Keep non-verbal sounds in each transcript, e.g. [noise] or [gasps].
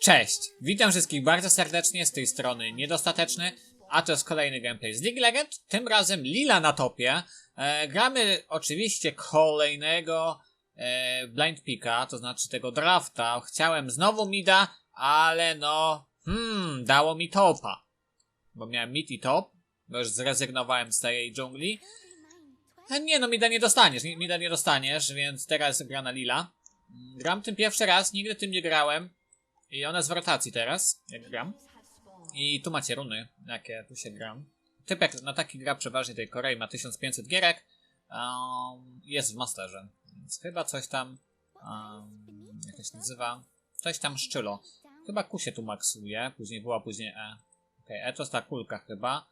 Cześć! Witam wszystkich bardzo serdecznie z tej strony Niedostateczny, a to jest kolejny gameplay z League Legend, tym razem Lila na topie. E, gramy oczywiście kolejnego e, Blind Picka, to znaczy tego drafta. Chciałem znowu mida, ale no, hmm, dało mi topa. Bo miałem mid i top, bo już zrezygnowałem z tej dżungli. E, nie no, mida nie dostaniesz, ni- mida nie dostaniesz, więc teraz gra na Lila. Gram tym pierwszy raz, nigdy tym nie grałem. I ona jest w rotacji teraz, jak gram. I tu macie runy, jakie tu się gram. Typek na taki gra przeważnie tej Korei ma 1500 gierek. Um, jest w masterze, więc chyba coś tam. Um, jak to się nazywa? Coś tam szczylo. Chyba Q się tu maksuje, później była, później E. Okej, E to jest ta kulka chyba.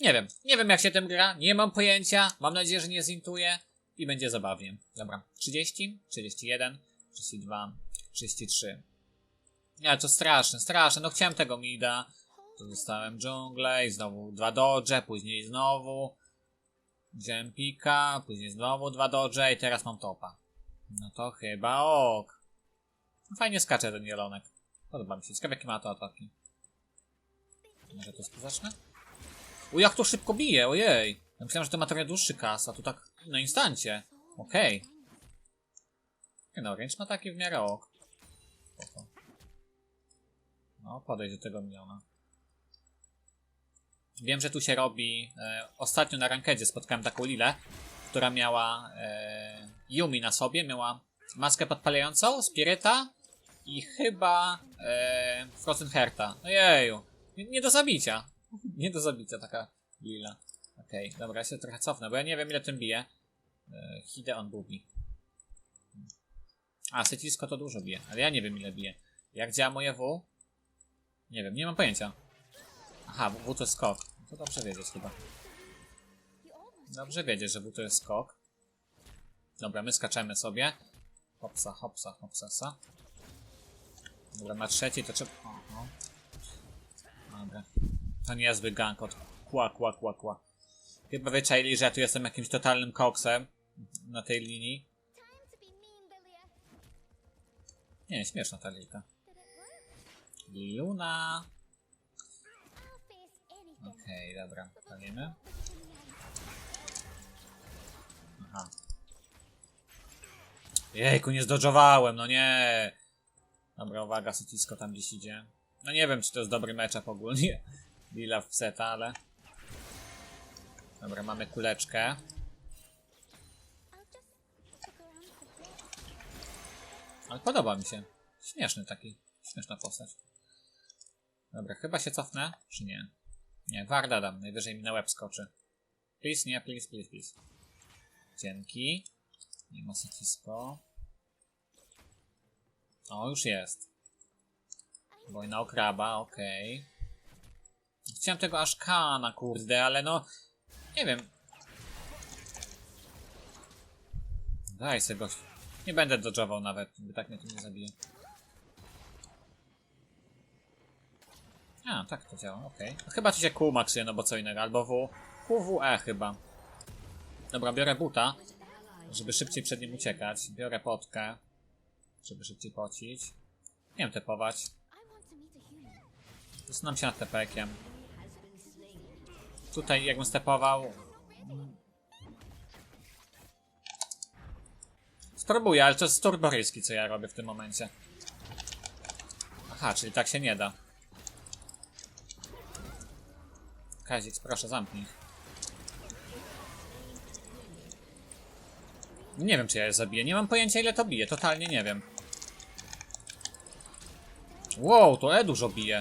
Nie wiem, nie wiem jak się tym gra, nie mam pojęcia. Mam nadzieję, że nie zintuje i będzie zabawnie. Dobra, 30, 31, 32, 33. Nie, to straszne, straszne. No chciałem tego mida. Tu dostałem dżunglę i znowu dwa dodge, później znowu wziąłem pika, później znowu dwa dodge i teraz mam topa. No to chyba ok. No Fajnie skacze ten jelonek. Podoba mi się. Ciekawe jakie ma to ataki. Może to zacznę? U jak to szybko bije, ojej. Ja myślałem, że to ma trochę dłuższy kas, a tu tak na instancie. Okej. Nie no, range ma taki w miarę ok. Spoko. No, podejdź do tego miliona. Wiem, że tu się robi. E, ostatnio na rankedzie spotkałem taką Lilę, która miała e, Yumi na sobie, miała maskę podpalającą, Spiryta i chyba e, Frozen Herta. Ojeju, nie, nie do zabicia. [laughs] Nie do zabicia taka Lila. Okej, dobra, ja się trochę cofnę, bo ja nie wiem ile tym bije. E, Hideon Bubi. A, Secisko to dużo bije, ale ja nie wiem ile bije. Jak działa moje W? Nie wiem, nie mam pojęcia. Aha, W, to skok. No To dobrze wiedzieć chyba. Dobrze wiedzieć, że W to jest skok. Dobra, my skaczemy sobie. Hopsa, hopsa, hopsasa. Dobra, na trzeci to trzeba... Oho. Dobra. To niezły gank od kła, kła, kła, kła. Chyba wyczaili, że ja tu jestem jakimś totalnym koksem na tej linii. Nie, śmieszna ta lilka. Luna. Okej, dobra, palimy. Aha. Jejku, nie zdodżowałem, no nie. Dobra, uwaga, Sutisko tam gdzieś idzie. No nie wiem, czy to jest dobry matchup ogólnie. [laughs] Lila w seta, ale... Dobra, mamy kuleczkę. Ale podoba mi się. Śmieszny taki. Śmieszna postać. Dobra, chyba się cofnę, czy nie? Nie, Warda dam, najwyżej mi na łeb skoczy. Please, nie, please, please, please. Dzięki. Nie ma secisko. O, już jest. Wojna o kraba, okej. Chciałem tego Ashkana, kurde, ale no... Nie wiem. Daj se gość. Nie będę dodżował nawet, by tak mnie to nie zabije. A, tak to działa, okej. No Chyba tu się Q maksuje, no bo co innego, albo W. QWE chyba. Dobra, biorę buta, żeby szybciej przed nim uciekać. Biorę potkę, żeby szybciej pocić. Nie wiem tepować. Zastanawiam się nad tepekiem. Tutaj jakbym stepował... Spróbuję, ale to jest turboryski, co ja robię w tym momencie. Aha, czyli tak się nie da. Kazik, proszę zamknij. Nie wiem, czy ja je zabiję. Nie mam pojęcia, ile to bije. Totalnie nie wiem. Wow, to E dużo bije.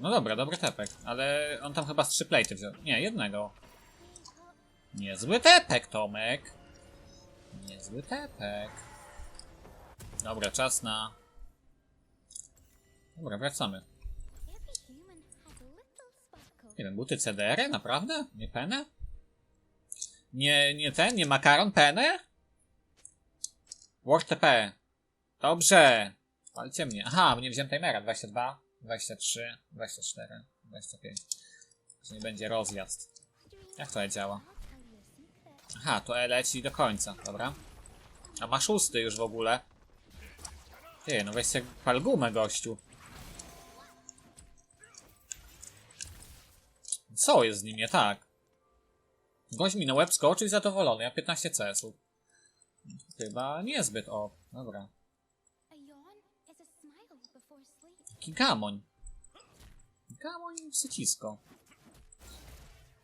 No dobra, dobry tepek, ale on tam chyba z trzy plejty wziął. Nie, jednego. Niezły tepek, Tomek. Niezły tepek. Dobra, czas na... Dobra, wracamy. Nie wiem, buty CDR? Naprawdę? Nie penę? Nie, nie ten? Nie makaron penę? Word TP. Dobrze. Palcie mnie. Aha, bo nie wziąłem timera. 22, 23, 24, 25. To nie będzie rozjazd. Jak to działa? Aha, to E leci do końca, dobra. A ma szósty już w ogóle. Ty, no weź sobie pal gumę, gościu. Co jest z nim nie tak? Gość mi na łeb skoczył i zadowolony, ja 15 CS-ów. Chyba niezbyt, o, dobra. Gigamoń. Gigamoń i sycisko.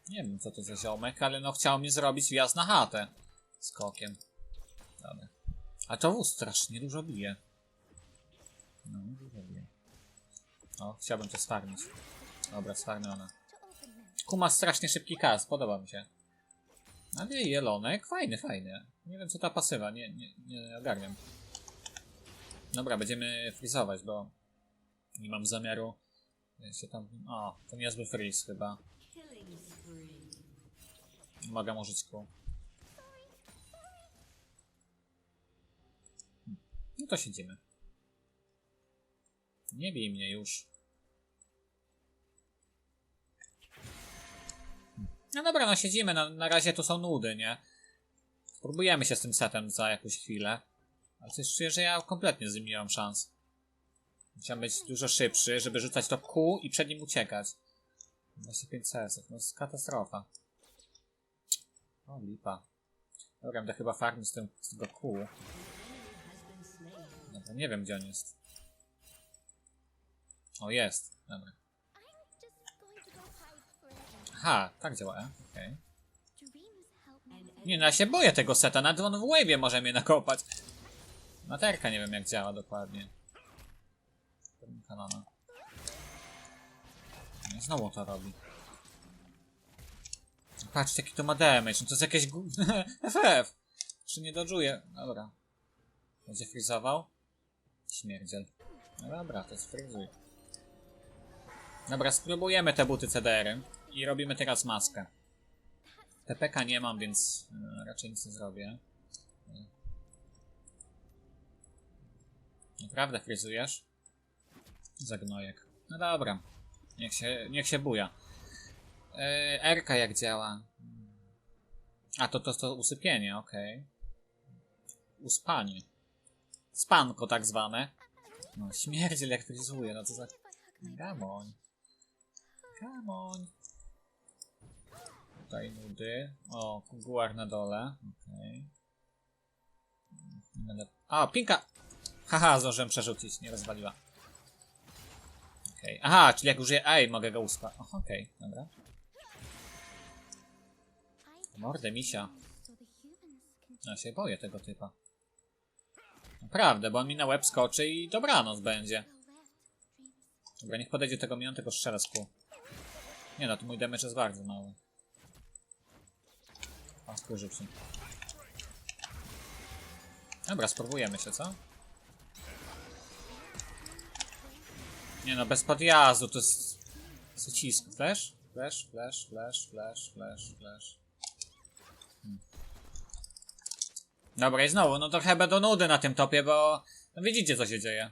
Nie wiem co to za ziomek, ale no chciał mi zrobić wjazd na chatę. Skokiem. Dobra. A to wóz strasznie dużo bije. No, dużo bije. O, chciałbym to sfarmić. Dobra, sfarmiona. Kuma strasznie szybki kas, podoba mi się. Ale jelonek, fajny, fajny. Nie wiem co ta pasywa, nie, nie, nie ogarniam. Dobra, będziemy frizować, bo nie mam zamiaru się tam... O, to niezły freeze chyba. Mogę użyć kół. Hmm. No to siedzimy. Nie bij mnie już. No dobra, no siedzimy, na, na razie tu są nudy, nie? Spróbujemy się z tym setem za jakąś chwilę. Ale coś czuję, że ja kompletnie z nim nie mam szans. Musiałem być dużo szybszy, żeby rzucać to kół i przed nim uciekać. 25 CS-ów, no to jest katastrofa. O, lipa. Dobra, będę chyba farmić z, z tego kół. Dobra, nie wiem gdzie on jest. O, jest. Dobra. Aha, tak działa, okej. Me. Nie, no ja się boję tego seta, nawet on w wave'ie może mnie nakopać. Materka nie wiem jak działa dokładnie. Kanona. No znowu to robi. Patrzcie jaki to ma damage, no to jest jakieś. FF! [laughs] Czy nie dodżuje? Dobra. Będzie frizował? Śmierdziel. No dobra, to sfrizuj. Dobra, spróbujemy te buty CDR-y i robimy teraz maskę. TPK nie mam, więc e, raczej nic nie zrobię. Naprawdę fryzujesz? Zagnojek. No dobra. Niech się, niech się buja. E, RK jak działa? A to to, to usypienie, okej. Uspanie. Spanko tak zwane. No, śmierdziel jak fryzuje, no co za... Gamoń. Gamoń. Tutaj nudy. O, guar na dole. Okej. Będę... A, pinka! Haha, zdążyłem przerzucić, nie rozwaliła. Okej. Aha, czyli jak użyję... Ej, mogę go uspa... Okej, dobra. I Mordę misia. can Ja się boję tego typa. Naprawdę, bo on mi na łeb skoczy i dobranoc będzie. Dobra, niech podejdzie tego minion, tego strzela z kół. Nie no, tu mój damage jest bardzo mały. Się. Dobra, spróbujemy się, co? Nie no, bez podjazdu, to jest... Zacisk. Flash? Flash, flash, flash, flash, flash, flash. Hmm. Dobra, i znowu, no trochę będą nudy na tym topie, bo... No widzicie, co się dzieje.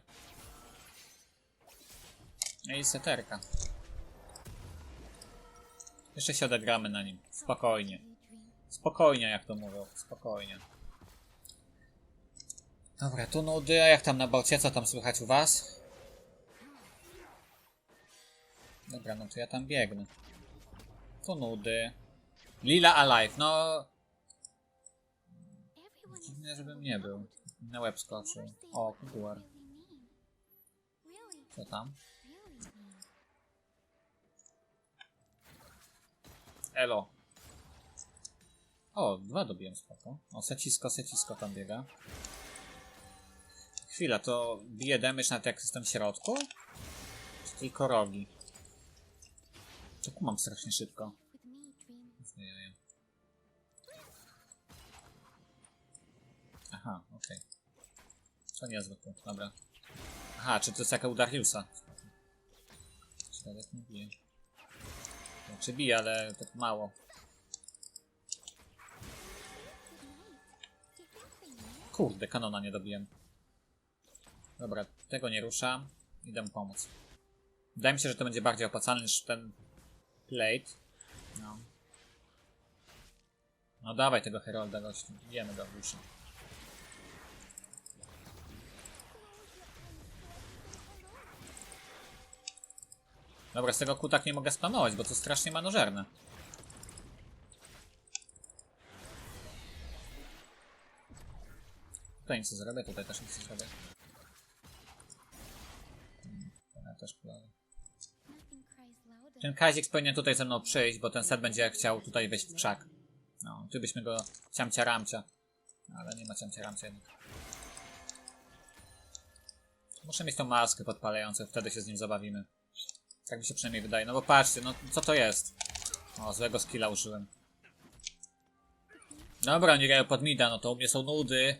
I seterka. Jeszcze się odegramy na nim. Spokojnie. Spokojnie, jak to mówią. Spokojnie. Dobra, tu nudy, a jak tam na bocie? Co tam słychać u was? Dobra, no to ja tam biegnę. Tu nudy. Lila Alive, no... Dziwne, żebym nie był. Na łeb skoczył. O. Really, Co tam? Elo. O, dwa dobiłem spoko. O, secisko, secisko tam biega. Chwila, to bije damage nawet jak jestem w środku? Czy tylko rogi? To kumam strasznie szybko. Aha, okej. To niezły punkt, dobra. Aha, czy to jest jaka u Dariusa? Czterech nie bije. Znaczy bije, ale tak mało. Kurde, kanona nie dobiłem. Dobra, tego nie ruszam. Idę pomóc. Wydaje mi się, że to będzie bardziej opłacalne niż ten plate. No. No dawaj tego Herolda gościu. Idziemy go w uszy. Dobra, z tego Q tak nie mogę spamować, bo to strasznie manożerne. Tutaj nic nie zrobię, tutaj też nic nie zrobię. Hmm, Ja też. Ten Kazik powinien tutaj ze mną przyjść, bo ten set będzie chciał tutaj wejść w krzak. No, tu byśmy go ciamcia ramcia. Ale nie ma ciamcia ramcia jednak. Muszę mieć tą maskę podpalającą, wtedy się z nim zabawimy. Tak mi się przynajmniej wydaje. No bo patrzcie, no co to jest? O, złego skilla użyłem. Dobra, oni grają pod mida, no to u mnie są nudy.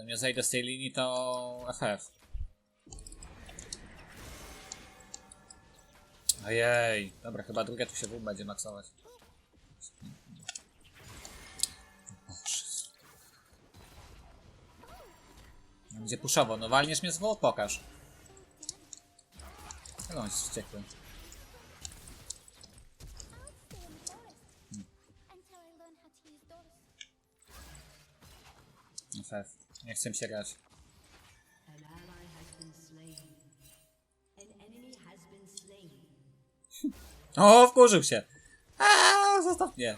Jak nie zejdę z tej linii, to FF. Ojej, dobra, chyba druga tu się w będzie maksować. Będzie puszowo, no walniesz mnie z woł, pokaż. Ale on jest wściekły. FF, nie chcę się grać. O, wkurzył się! Aaaa, zostaw mnie!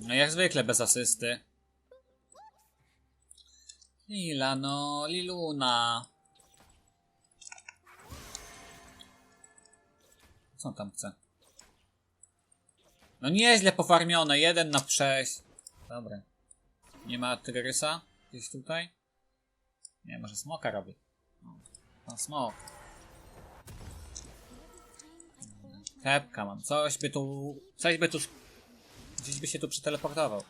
No jak zwykle bez asysty. Lila, no, Liluna. Co tam chce? No nieźle pofarmione, jeden na sześć. Dobra. Nie ma tygrysa? Gdzieś tutaj? Nie, może smoka robi. O, pan smok. Kepka mam. Coś by tu... Coś by tu... Gdzieś by się tu przeteleportował.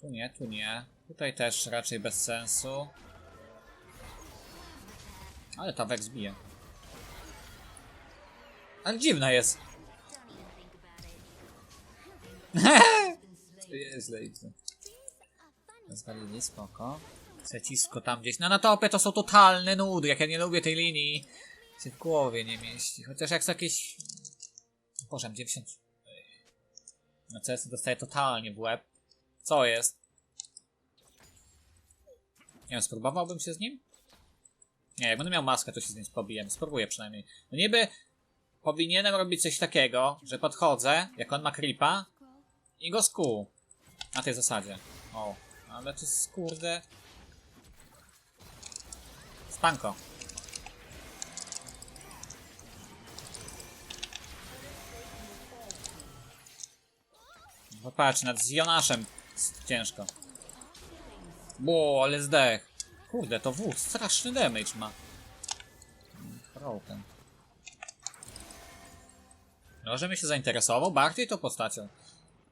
Tu nie, tu nie. Tutaj też raczej bez sensu. Ale ta Vex bije. Ale dziwna jest. [laughs] jest źle. Zwalili, spoko. Przecisko tam gdzieś. No na topie to są totalne nudy. Jak ja nie lubię tej linii. Się w głowie nie mieści. Chociaż jak są jakieś... Boże, 90... No CS dostaje totalnie w łeb. Co jest? Nie wiem, spróbowałbym się z nim? Nie, jak będę miał maskę, to się z nim pobiję. Spróbuję przynajmniej. No niby powinienem robić coś takiego, że podchodzę, jak on ma creepa. I go skół. Na tej zasadzie. O, ale to jest kurde... Spanko. Popatrz, nad z Jonaszem ciężko. Ło, ale zdech. Kurde, to wóz straszny damage ma. Broken. Może mi się zainteresował bardziej tą postacią.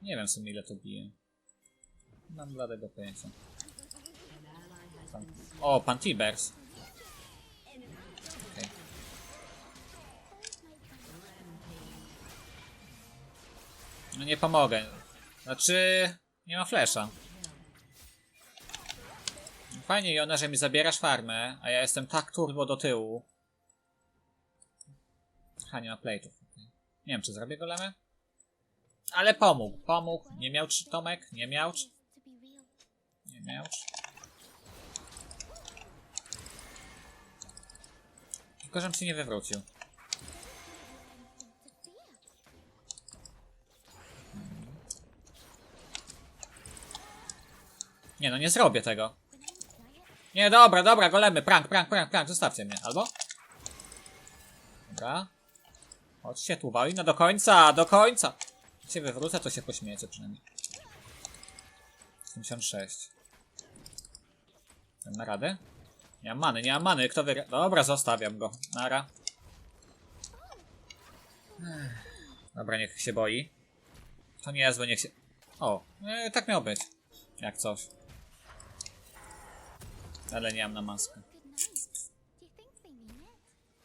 Nie wiem w sumie ile to bije. Mam bladego pojęcia. Pan... O, pan Tibers. Okej. No nie pomogę. Znaczy, nie ma flesza. Fajnie, Jona, że mi zabierasz farmę, a ja jestem tak turbo do tyłu. Ha, nie ma plate'ów. Nie wiem, czy zrobię golemę? Ale pomógł, pomógł. Nie miał czy Tomek? Nie miał czy? Nie miał czy? Tylko, żebym się nie wywrócił. Fear. Nie no, nie zrobię tego. Nie, dobra, dobra, golemy, prank, prank, prank, prank, zostawcie mnie, albo? Dobra. Chodźcie tu, Walina, do końca, do końca! Jak się wywrócę, to się pośmiecie przynajmniej. 76. Na radę? Nie mam many, nie mam many, kto wygra... Dobra, zostawiam go. Nara. Dobra, niech się boi. To niezłe, niech się... O, e, tak miało być. Jak coś. Ale nie mam na maskę.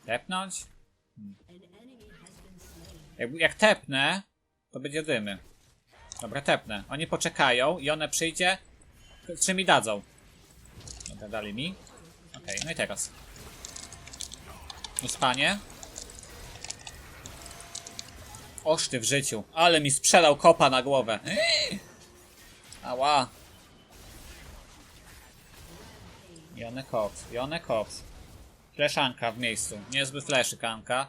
Tepnąć? Slain. Jak, jak tepnę, to będzie dymy. Dobra, tepnę. Oni poczekają i one przyjdzie. Czy mi dadzą? Dobra, dali mi. Okej, no i teraz. Uspanie. Oż ty w życiu. Ale mi sprzedał kopa na głowę. [gasps] Ała. Jone Cox, Jone Cox. Fleszanka w miejscu. Niezły fleszykanka.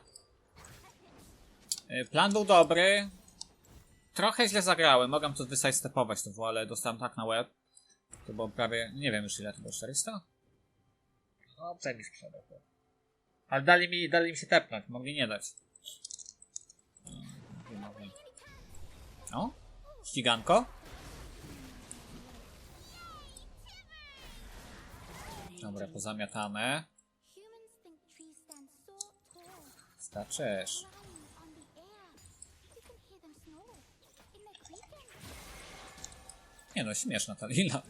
Y, Plan był dobry. Trochę źle zagrałem. Mogłem tu wysajstepować to, ale dostałem tak na łeb. To było prawie, nie wiem już ile to było, 400? Dobrze mi sprzedał to. Ale dali mi, dali mi się tepnąć, mogli nie dać. Nie mogli. O? Ściganko? Dobra, pozamiatane. Staczesz. Nie no, śmieszna ta lila.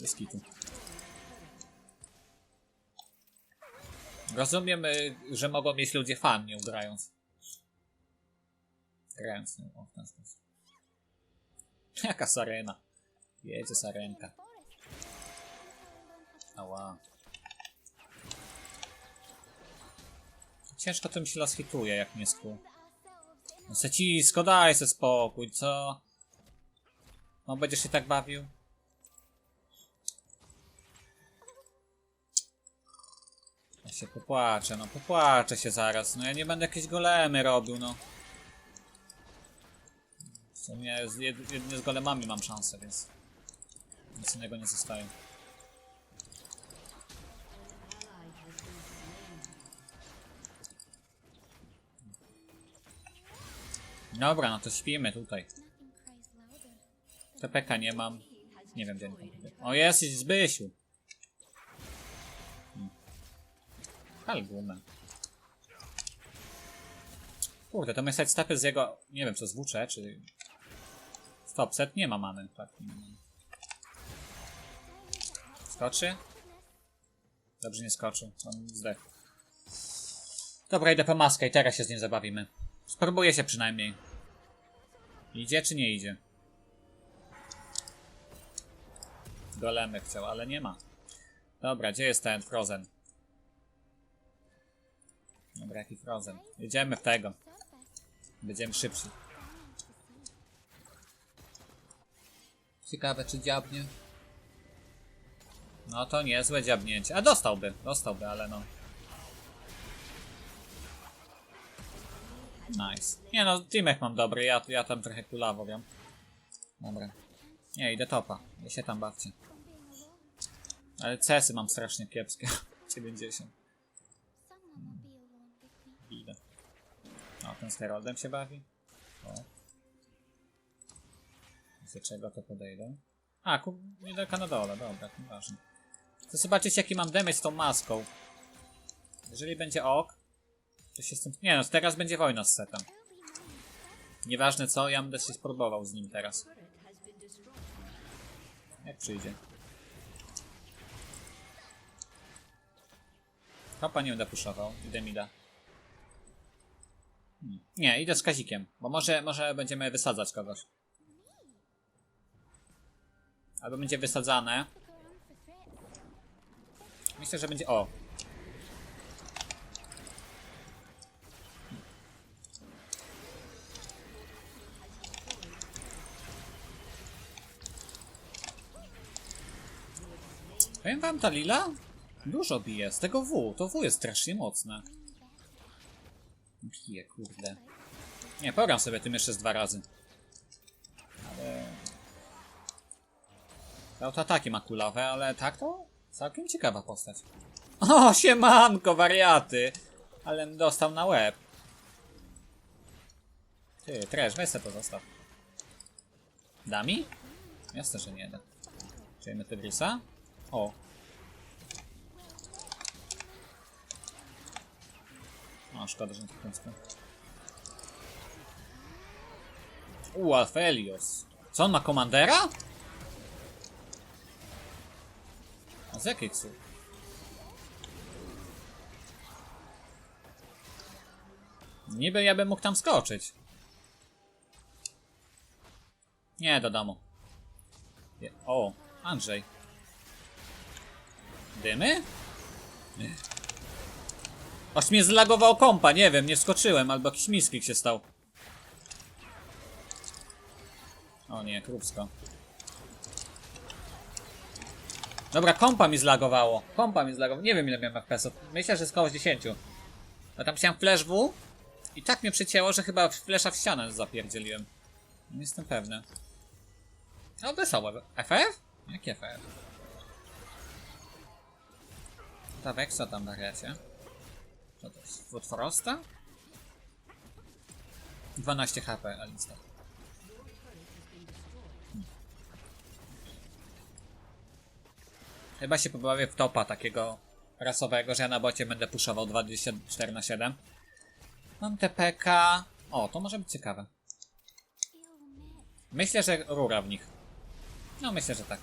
Bez kitu. Rozumiem, y, że mogą mieć ludzie fan, nie ugrając. Grając, no, o, w ten sposób. [laughs] Jaka sarena. Jedzie sarenka. Ała. Ciężko to mi się los hituje, jak nie skół. No Secisko, daj se spokój, co? No będziesz się tak bawił? Ja się popłaczę, no popłaczę się zaraz. No ja nie będę jakieś golemy robił, no. W sumie jedynie z golemami mam szansę, więc nic innego nie zostaje. Dobra, no to śpimy tutaj. TPK nie mam. Nie wiem, gdzie pobiegł. O, jest Zbysiu. Hmm. Pal gumę. Kurde, to my stepy z jego... Nie wiem, co zwłóczę, czy... Stop, set nie ma many. Tak, nie. Skoczy? Dobrze nie skoczył. On zdechł. Dobra, idę po maskę i teraz się z nim zabawimy. Spróbuję się przynajmniej. Idzie czy nie idzie? Golemy chciał, ale nie ma. Dobra, gdzie jest ten Frozen? Dobra, jaki Frozen? Jedziemy w tego. Będziemy szybsi. Ciekawe, czy dziabnie? No to niezłe dziabnięcie. A dostałby, dostałby, ale no. Nice. Nie no, teamek mam dobry, ja, ja tam trochę kulawo wiem. Dobra. Nie, idę topa. Ja się tam bawcie. Ale cesy mam strasznie kiepskie. 90. Someone will be alone with me. Idę. O, ten z się bawi. O. Z czego to podejdę? A, niedaleko na dole, dobra, to ważne. Chcę zobaczyć jaki mam damage z tą maską. Jeżeli będzie ok, to się z tym... Nie no, teraz będzie wojna z setem. Nieważne co, ja będę się spróbował z nim teraz. Jak przyjdzie. Hopa nie będę idę mi da. Nie, idę z Kazikiem, bo może, może będziemy wysadzać kogoś. Albo będzie wysadzane. Myślę, że będzie. O! Powiem wam, ta lila dużo bije. Z tego W. To W jest strasznie mocne. Bije, kurde. Nie, pogram sobie tym jeszcze z dwa razy. Ale... Autoataki ma kulawe, ale tak to całkiem ciekawa postać. O, siemanko, wariaty! Ale dostał na łeb. Ty, Trash, weź se to zostaw. Da mi? Jasne, że nie da. Czujemy Tybrysa? O. O, szkoda, że nie Alfelios. Co on ma komandera? A z jakiej cud? Niby ja bym mógł tam skoczyć. Nie, do domu. O, Andrzej. Dymy? Nie. Aż mnie zlagował kompa, nie wiem, nie skoczyłem, albo jakiś misklik się stał. O nie, krupsko. Dobra, kompa mi zlagowało. Kompa mi zlagowało. Nie wiem ile miałem FPS-ów. Myślę, że z koło 10. A tam chciałem flash W i tak mnie przycięło, że chyba flasha w ścianę zapierdzieliłem. Nie jestem pewny. No wesołe. FF? Jakie FF? Ta Vexa tam wariacie. Co to jest? Food Frosta? 12 HP, Alista. Chyba się pobawię w topa takiego rasowego, że ja na bocie będę puszował 24 na 7. Mam TPK. O, to może być ciekawe. Myślę, że rura w nich. No, myślę, że tak.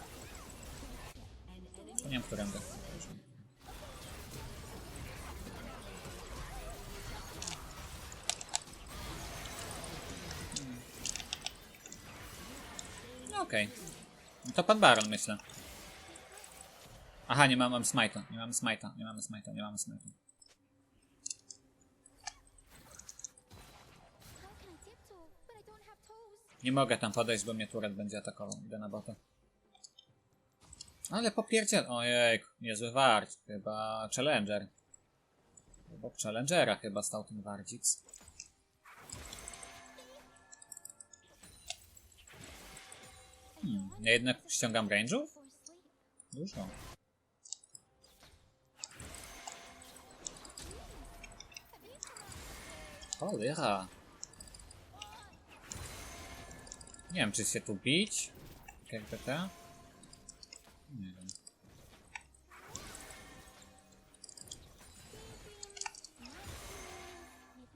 Nie wiem, którędy. Okej. No To pan Baron, myślę. Aha, nie mam, mam smite'a. Nie mamy smite'a, nie mamy smite'a, nie mamy smite'a. Nie mogę tam podejść, bo mnie turet będzie atakował. Idę na botę. Ale popierdziel... Ojej, niezły wart. Chyba Challenger. Obok Challengera chyba stał ten wardzic. Hmm, ja jednak ściągam range'ów? Dużo. Cholera. Nie wiem, czy się tu bić? Jakby te? Nie wiem.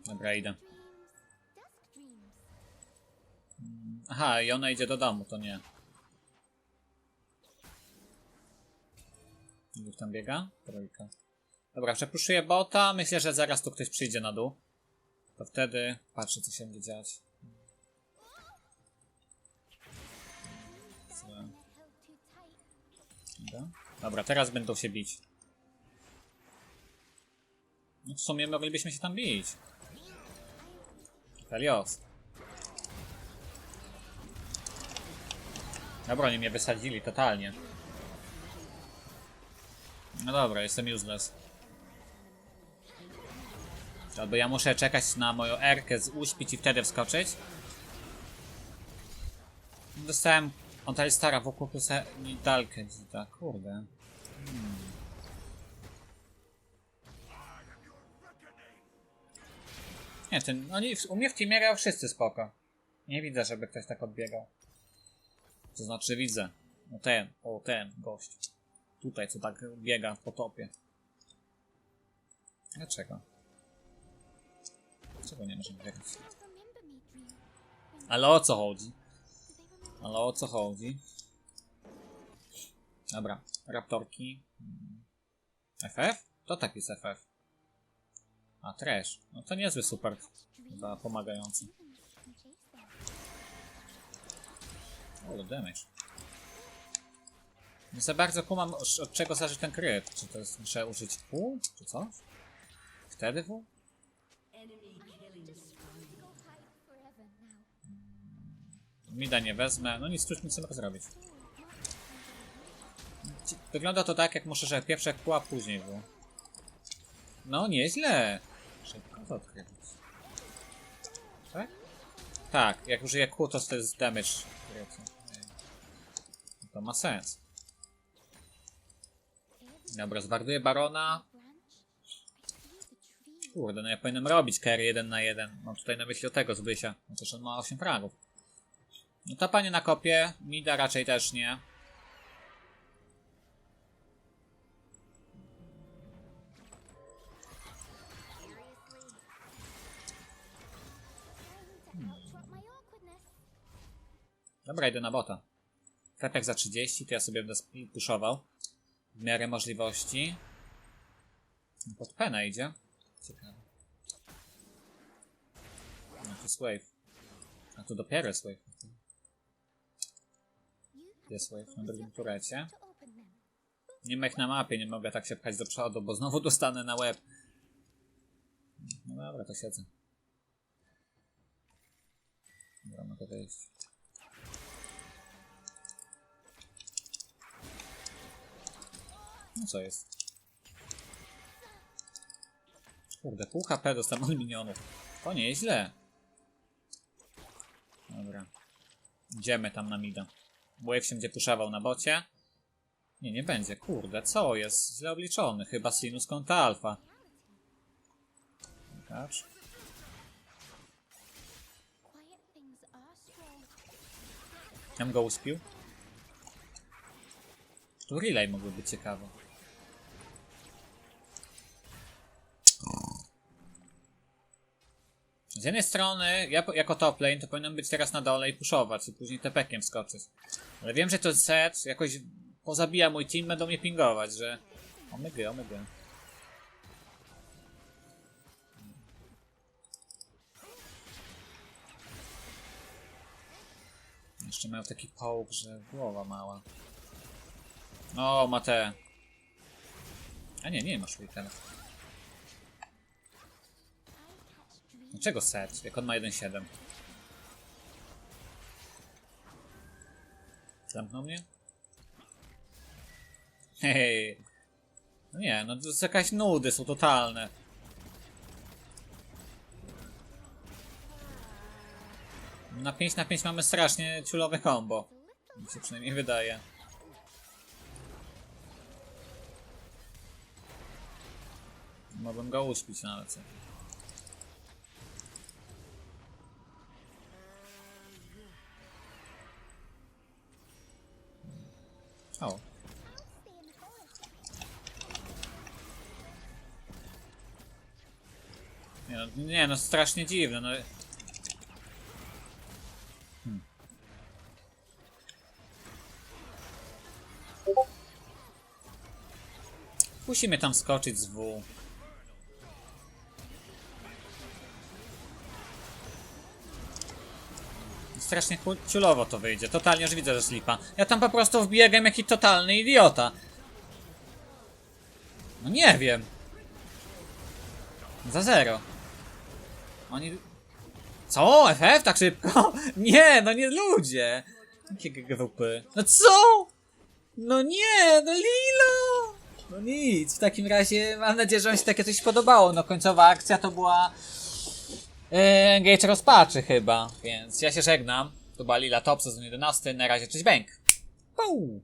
Dobra, idę. Dreams. Aha, i ona idzie do domu, to nie. Już tam biega? Trójka. Dobra, przepuszuję bota. Myślę, że zaraz tu ktoś przyjdzie na dół. To wtedy patrzę, co się będzie dziać. Dobra, teraz będą się bić. No w sumie moglibyśmy się tam bić. Helios. Dobra, oni mnie wysadzili totalnie. No dobra, jestem useless. Albo ja muszę czekać na moją erkę, z uśpić i wtedy wskoczyć. Dostałem od Alistara wokół plus dalkę dzita, kurde. Hmm. Nie, ten, oni w- u mnie w teamie grał wszyscy spoko. Nie widzę, żeby ktoś tak odbiegał. To znaczy widzę. No ten, o ten gość. Tutaj, co tak biega po topie. Dlaczego? Dlaczego nie możemy biegać? Ale o co chodzi? Ale o co chodzi? Dobra, raptorki. Hmm. FF? To tak jest FF. A, trash. No to niezły super. Chyba pomagający. O, damage. Nie za bardzo kumam, od czego zależy ten kryt. Czy to jest, muszę użyć W? Czy coś? Wtedy W? Mida nie wezmę. No nic, cóż nie mogę zrobić. Wygląda to tak, jak muszę, że pierwsze kół, a później W. No, nieźle. Szybko to odkryć. Tak? Tak, jak użyję kół, to jest damage. To ma sens. Dobra, zwarduję barona. Kurde, no ja powinienem robić carry 1 na 1. Mam tutaj na myśli o tego Zbysia. Chociaż on ma 8 fragów. No to panie na kopie. Mida raczej też nie. Awkwardness. Dobra, idę na bota. Fepek za 30, to ja sobie będę puszował. W miarę możliwości. Pod pena idzie. Ciekawe. No to jest wave. A tu dopiero jest wave. Jest wave na drugim turecie. Nie ma ich na mapie, nie mogę tak się pchać do przodu, bo znowu dostanę na łeb. No dobra, to siedzę. Dobra, mogę wyjść. No co jest? Kurde, pół HP dostałem od minionów. To nieźle. Dobra. Idziemy tam na mida. Wave się będzie puszował na bocie. Nie, nie będzie. Kurde, co jest? Źle obliczony. Chyba sinus konta alfa. Patrz. Bym go uspił. Tu relay mógłby być ciekawy. Z jednej strony, ja jako top lane to powinienem być teraz na dole i puszować i później tepekiem wskoczyć. Ale wiem, że to set jakoś pozabija mój team, będą mnie pingować, że omygy, omygy. Jeszcze miał taki połk, że głowa mała. O, ma te. A nie, nie ma Shurikena. Dlaczego set? Jak on ma 1.7? Zamknął mnie? Hej. No nie, no to jest jakaś nudy, są totalne. Na 5 na 5 mamy strasznie ciulowe combo. Mi się przynajmniej wydaje. Mogłem go uśpić nawet. O. Nie no, nie no, strasznie dziwne, no. Hmm. Tam skoczyć z W. Strasznie ciulowo to wyjdzie. Totalnie już widzę, że slipa. Ja tam po prostu wbiegam jaki totalny idiota. No nie wiem. Za zero. Oni... Co? FF tak szybko? [laughs] Nie, no nie ludzie! Jakie GGWP? No co? No nie, no Lilo! No nic, w takim razie mam nadzieję, że wam się takie coś podobało. No końcowa akcja to była... Yy, Engage rozpaczy chyba, więc ja się żegnam. To była Lila Top, sezon 11. Na razie, cześć Bęk! Puu!